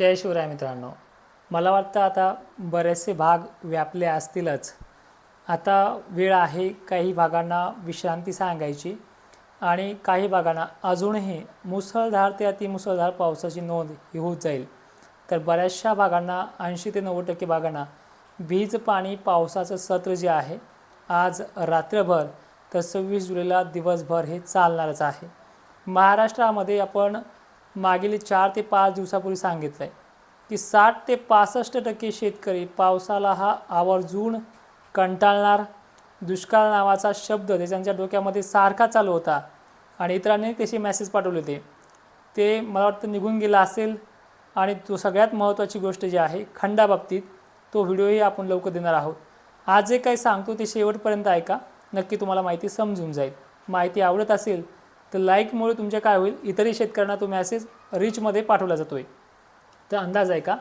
जय शिवराय मित्रांनो. मला वाटतं आता बरेचसे भाग व्यापले असतीलच. आता वेळ आहे काही भागांना विश्रांती सांगायची आणि काही भागांना अजूनही मुसळधार ते अतिमुसळधार पावसाची नोंद ही होत जाईल. तर बऱ्याचशा भागांना ऐंशी ते नव्वद टक्के भागांना वीज पाणी पावसाचं सत्र जे आहे आज रात्रभर तर सव्वीस जुलैला दिवसभर हे चालणारच आहे. महाराष्ट्रामध्ये आपण मागील चार ते पाच दिवसापूर्वी सांगितलं आहे की साठ ते पासष्ट टक्के शेतकरी पावसाला हा आवर्जून कंटाळणार. दुष्काळ नावाचा शब्द ते त्यांच्या डोक्यामध्ये सारखा चालू होता आणि इतरांनी तसे मेसेज पाठवले होते. ते मला वाटतं निघून गेला असेल आणि तो सगळ्यात महत्त्वाची गोष्ट जी आहे खंडाबाबतीत तो व्हिडिओही आपण लवकर देणार आहोत. आज जे काही सांगतो ते शेवटपर्यंत ऐका. नक्की तुम्हाला माहिती समजून जाईल. माहिती आवडत असेल तर लाईकमुळे तुमच्या काय होईल? इतरही शेतकऱ्यांना तो मॅसेज रिचमध्ये पाठवला जातो आहे तर अंदाज आहे का?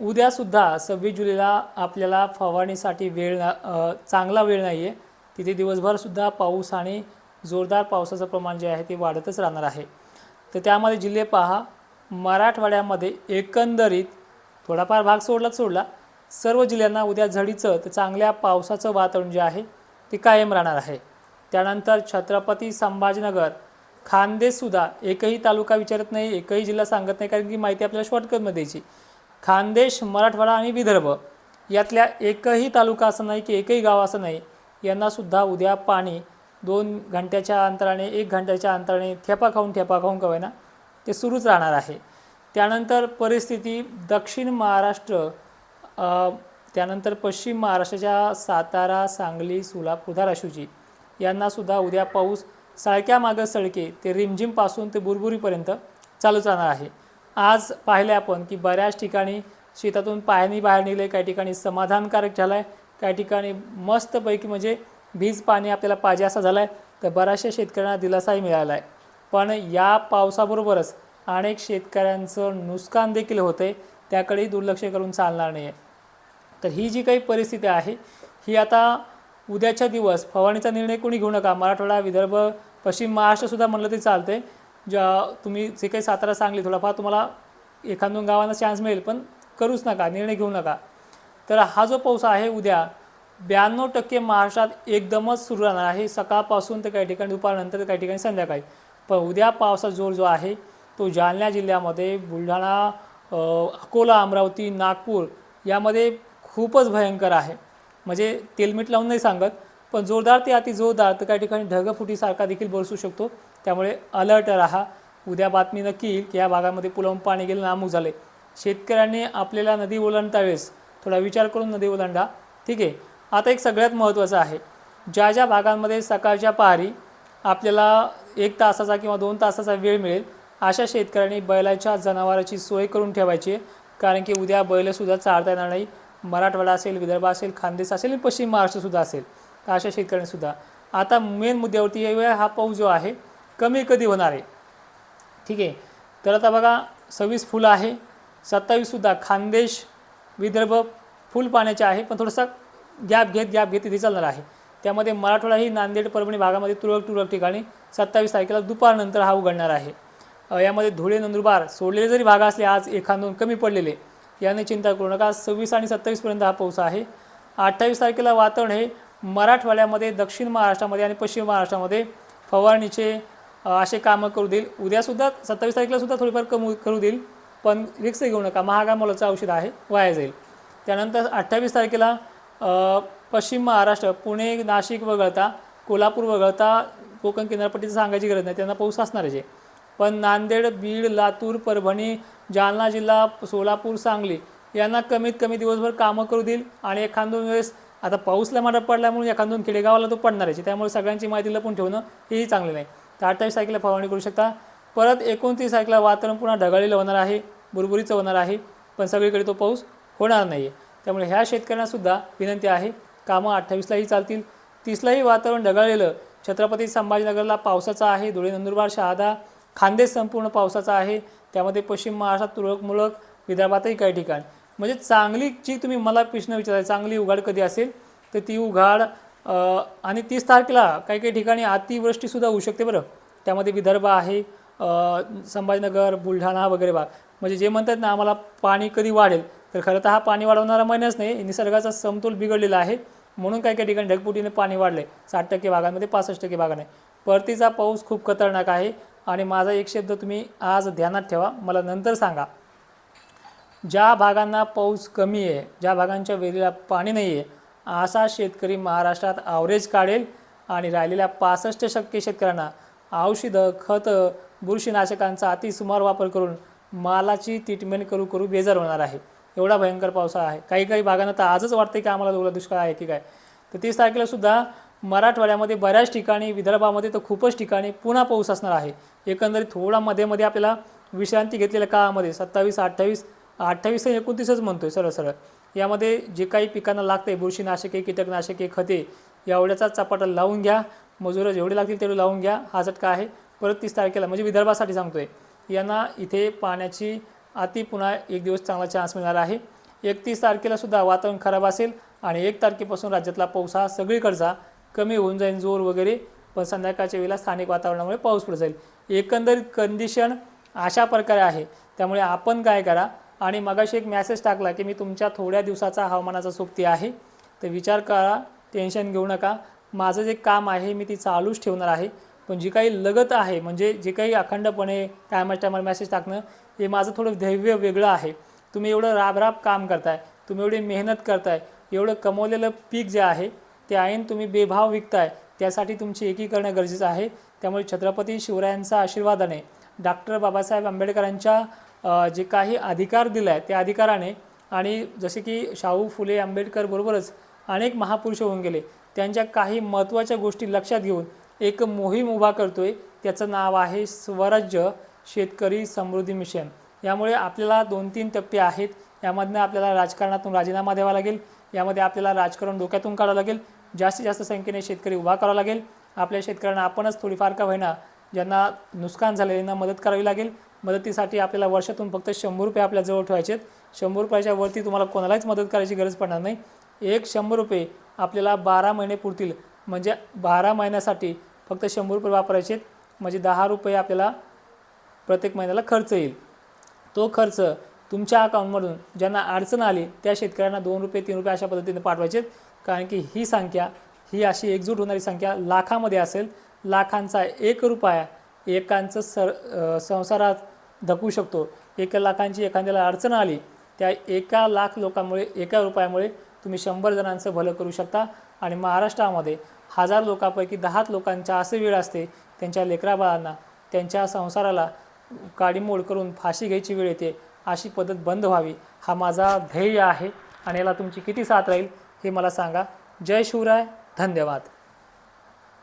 उद्यासुद्धा सव्वीस जुलैला आपल्याला फवारणीसाठी वेळ ना चांगला वेळ नाही आहे तिथे दिवसभरसुद्धा पाऊस आणि जोरदार पावसाचं प्रमाण जे आहे ते वाढतच राहणार आहे. तर त्यामध्ये जिल्हे पहा मराठवाड्यामध्ये एकंदरीत थोडाफार भाग सोडलाच सोडला. सर्व जिल्ह्यांना उद्या झडीचं तर चांगल्या पावसाचं वातावरण जे आहे ते कायम राहणार आहे. त्यानंतर छत्रपती संभाजीनगर खानदेशसुद्धा एकही तालुका विचारत नाही एकही जिल्हा सांगत नाही कारण की माहिती आपल्याला शॉर्टकटमध्ये द्यायची. खानदेश मराठवाडा आणि विदर्भ यातल्या एकही तालुका असं नाही की एकही गाव असं नाही यांनासुद्धा उद्या पाणी दोन घंट्याच्या अंतराने एक घंट्याच्या अंतराने थेपा खाऊन ठेपा खाऊन का ना ते सुरूच राहणार आहे. त्यानंतर परिस्थिती दक्षिण महाराष्ट्र त्यानंतर पश्चिम महाराष्ट्राच्या सातारा सांगली सोलापूर धाराशिवची. यांनासुद्धा उद्या पाऊस सळक्या मागं सळके ते रिमझिमपासून ते बुरबुरीपर्यंत चालूच राहणार आहे. आज पाहिले आपण की बऱ्याच ठिकाणी शेतातून पाणी बाहेर निघले काही ठिकाणी समाधानकारक झालं आहे काही ठिकाणी मस्तपैकी म्हणजे भीज पाणी आपल्याला पाहिजे असा झाला आहे तर बऱ्याचशा शेतकऱ्यांना दिलासाही मिळाला आहे पण या पावसाबरोबरच अनेक शेतकऱ्यांचं नुकसान देखील होतं आहे त्याकडेही दुर्लक्ष करून चालणार नाही आहे तर ही जी काही परिस्थिती आहे ही आता उद्याच्या दिवस फवारणीचा निर्णय कोणी घेऊ नका. मराठवाडा विदर्भ पश्चिम महाराष्ट्रसुद्धा म्हणलं तरी चालते ज्या तुम्ही जे काही सातारा सांगली थोडाफार तुम्हाला एखाद दोन गावांना चान्स मिळेल पण करूच नका निर्णय घेऊ नका. तर हा जो पाऊस आहे उद्या ब्याण्णव टक्के महाराष्ट्रात एकदमच सुरू राहणार आहे. सकाळपासून तर काही ठिकाणी दुपारनंतर तर काही ठिकाणी संध्याकाळी. पण उद्या पावसाचा जोर जो आहे तो जालना जिल्ह्यामध्ये बुलढाणा अकोला अमरावती नागपूर यामध्ये खूपच भयंकर आहे. म्हणजे तेलमीठ लावून नाही सांगत पण जोरदार ते अति जोरदार तर काही ठिकाणी ढगफुटीसारखा देखील बरसू शकतो. त्यामुळे अलर्ट राहा. उद्या बातमी नक्की येईल की या भागामध्ये पुलावून पाणी गेलं नामूक झाले शेतकऱ्यांनी आपल्याला नदी ओलांडता वेळेस थोडा विचार करून नदी ओलांडा. ठीक आहे? आता एक सगळ्यात महत्त्वाचं आहे. ज्या ज्या भागांमध्ये सकाळच्या पहारी आपल्याला एक तासाचा किंवा दोन तासाचा वेळ मिळेल अशा शेतकऱ्यांनी बैलाच्या जनावराची सोय करून ठेवायची कारण की उद्या बैलसुद्धा चारता येणार नाही. मराठवाडा असेल विदर्भ असेल खानदेश असेल पश्चिम महाराष्ट्रसुद्धा असेल तर अशा शेतकऱ्यांनीसुद्धा आता मेन मुद्द्यावरती येऊया हा पाऊस जो आहे कमी कधी होणार आहे? ठीक आहे. तर आता बघा सव्वीस फुलं आहे सत्तावीससुद्धा खानदेश विदर्भ फुल पाण्याचे आहे पण थोडंसं गॅप घेत गॅप घेत तिथे चालणार आहे. त्यामध्ये मराठवाडा ही नांदेड परभणी भागामध्ये तुरळक तुरळक ठिकाणी सत्तावीस तारखेला दुपारनंतर हा उघडणार आहे. यामध्ये धुळे नंदुरबार सोडलेले जरी भाग असले आज एखादून कमी पडलेले. याने चिंता करू नका. सव्वीस आणि सत्तावीसपर्यंत हा पाऊस आहे. अठ्ठावीस तारखेला वातावरण हे मराठवाड्यामध्ये दक्षिण महाराष्ट्रामध्ये आणि पश्चिम महाराष्ट्रामध्ये फवारणीचे असे कामं करू देईल. उद्यासुद्धा सत्तावीस तारखेला सुद्धा थोडीफार कमू करू देईल पण रिक्स घेऊ नका. महागा मोलाचं औषध आहे वाया जाईल. त्यानंतर अठ्ठावीस तारखेला पश्चिम महाराष्ट्र पुणे नाशिक वगळता कोल्हापूर वगळता कोकण किनारपट्टीचं सांगायची गरज नाही. त्यांना पाऊस असणारच आहे. पण नांदेड बीड लातूर परभणी जालना जिल्हा सोलापूर सांगली यांना कमीत कमी दिवसभर कामं करू देईल. आणि एखाद दोन वेळेस आता पाऊसला मारा पडल्यामुळे एखाद दोन खेडेगावाला तो पडणारच आहे. त्यामुळे सगळ्यांची माहिती लपून ठेवणं हेही चांगले नाही. तर अठ्ठावीस तारखेला फवारणी करू शकता. परत एकोणतीस तारखेला वातावरण पुन्हा ढगाळीला होणार आहे. बुरबुरीचं होणार आहे. पण सगळीकडे तो पाऊस होणार नाही आहे त्यामुळे ह्या शेतकऱ्यांनासुद्धा विनंती आहे कामं अठ्ठावीसलाही चालतील. तीसलाही वातावरण ढगाळलेलं. छत्रपती संभाजीनगरला पावसाचा आहे. धुळे नंदुरबार शहादा खानदेश संपूर्ण पावसाचा आहे. त्यामध्ये पश्चिम महाराष्ट्रात तुरळक मुळक विदर्भातही काही ठिकाण. म्हणजे चांगली जी तुम्ही मला प्रश्न विचाराय चांगली उघाड कधी असेल? तर ती उघाड आणि तीस तारखेला काही काही ठिकाणी अतिवृष्टीसुद्धा होऊ शकते बरं. त्यामध्ये विदर्भ आहे संभाजीनगर बुलढाणा वगैरे भाग. म्हणजे जे म्हणतात ना आम्हाला पाणी कधी वाढेल? तर खरं तर हा पाणी वाढवणारा महिनाच नाही निसर्गाचा समतोल बिघडलेला आहे. म्हणून काही काही ठिकाणी ढगपुटीने पाणी वाढले साठ टक्के भागांमध्ये पासष्ट टक्के भागाने परतीचा पाऊस खूप खतरनाक आहे. आणि माझा एक शब्द तुम्ही आज ध्यानात ठेवा. मला नंतर सांगा. ज्या भागांना पाऊस कमी आहे ज्या भागांच्या विहिरीला पाणी नाही आहे असा शेतकरी महाराष्ट्रात आवरेज काढेल आणि राहिलेल्या पासष्ट टक्के शेतकऱ्यांना औषधं खतं बुरशीनाशकांचा अतिसुमार वापर करून मालाची ट्रीटमेंट करू करू बेजार होणार आहे. एवढा भयंकर पावसाळा आहे. काही काही भागांना तर आजच वाटते की आम्हाला ओला दुष्काळ आहे की काय. तर तीस तारखेला सुद्धा मराठवाड्यामध्ये बऱ्याच ठिकाणी विदर्भामध्ये तर खूपच ठिकाणी पुन्हा पाऊस असणार आहे. एकंदरीत थोडा मध्ये मध्ये आपल्याला विश्रांती घेतलेल्या काळामध्ये सत्तावीस अठ्ठावीस अठ्ठावीस ते एकोणतीसच म्हणतोय सरळ सरळ. यामध्ये जे काही पिकांना लागते बुरशीनाशके कीटकनाशके खते एवढ्याचा चपाटा लावून घ्या. मजुरं जेवढे लागतील तेवढे लावून घ्या. हा झटका आहे. परत तीस तारखेला म्हणजे विदर्भासाठी सांगतोय. यांना इथे पाण्याची अति पुन्हा एक दिवस चांगला चान्स मिळणार आहे. एकतीस तारखेला सुद्धा वातावरण खराब असेल आणि एक तारखेपासून राज्यातला पाऊस हा सगळीकडचा कमी होऊन जाईल जोर वगैरे पण संध्याकाळच्या वेळेला स्थानिक वातावरणामुळे पाऊस पडत जाईल. एकंदरीत कंडिशन अशा प्रकारे आहे. त्यामुळे आपण काय करा आणि मगाशी एक मॅसेज टाकला की मी तुमच्या थोड्या दिवसाचा हवामानाचा सोबती आहे. तर विचार करा टेन्शन घेऊ नका. माझं जे काम आहे मी ती चालूच ठेवणार आहे. पण जी काही लगत आहे म्हणजे जे काही अखंडपणे टायमा टायमाला मॅसेज टाकणं हे माझं थोडं धैर्य वेगळं आहे. तुम्ही एवढं राबराब काम करताय तुम्ही एवढी मेहनत करताय एवढं कमवलेलं पीक जे आहे ते ऐन तुम्ही बेभाव विकताय त्यासाठी तुमची एकी करणं गरजेचं आहे. त्यामुळे छत्रपती शिवरायांचा आशीर्वादाने डॉक्टर बाबासाहेब आंबेडकरांच्या जे काही अधिकार दिला आहे त्या अधिकाराने आणि जसे की शाहू फुले आंबेडकर बरोबरच अनेक महापुरुष होऊन गेले. त्यांच्या काही महत्त्वाच्या गोष्टी लक्षात घेऊन एक मोहीम उभा करतोय. त्याचं नाव आहे स्वराज्य शेतकरी समृद्धी मिशन. यामुळे आपल्याला दोन तीन टप्पे आहेत. यामधनं आपल्याला राजकारणातून राजीनामा द्यावा लागेल. यामध्ये आपल्याला राजकारण डोक्यातून काढावं लागेल. जास्तीत जास्त संख्येने शेतकरी उभा करावा लागेल. आपल्या शेतकऱ्यांना आपणच थोडीफार का होईना ज्यांना नुकसान झालं यांना मदत करावी लागेल. मदतीसाठी आपल्याला वर्षातून फक्त शंभर रुपये आपल्याजवळ ठेवायचे आहेत शंभर रुपयाच्या वरती तुम्हाला कोणालाच मदत करायची गरज पडणार नाही. एक शंभर रुपये आपल्याला बारा महिने पुरतील. म्हणजे बारा महिन्यासाठी फक्त शंभर रुपये वापरायचे आहेत म्हणजे दहा रुपये आपल्याला प्रत्येक महिन्याला खर्च येईल. तो खर्च तुमच्या अकाउंटमधून ज्यांना अडचण आली त्या शेतकऱ्यांना दोन रुपये तीन रुपये अशा पद्धतीने पाठवायचे आहेत. कारण की ही संख्या ही अशी एकजूट होणारी संख्या लाखामध्ये असेल. लाखांचा एक रुपया एकांचं सर संसारात धकू शकतो. एक लाखांची एखाद्याला अडचण आली त्या एका लाख लोकांमुळे एका रुपयामुळे तुम्ही शंभर जणांचं भलं करू शकता. आणि महाराष्ट्रामध्ये हजार लोकांपैकी दहाच लोकांच्या असे वेळ असते त्यांच्या लेकराबाळांना त्यांच्या संसाराला काडीमोड करून फाशी घ्यायची वेळ येते. अशी पद्धत बंद व्हावी हा माझा ध्येय आहे आणि याला तुमची किती साथ राहील हे मला सांगा. जय शिवराय धन्यवाद.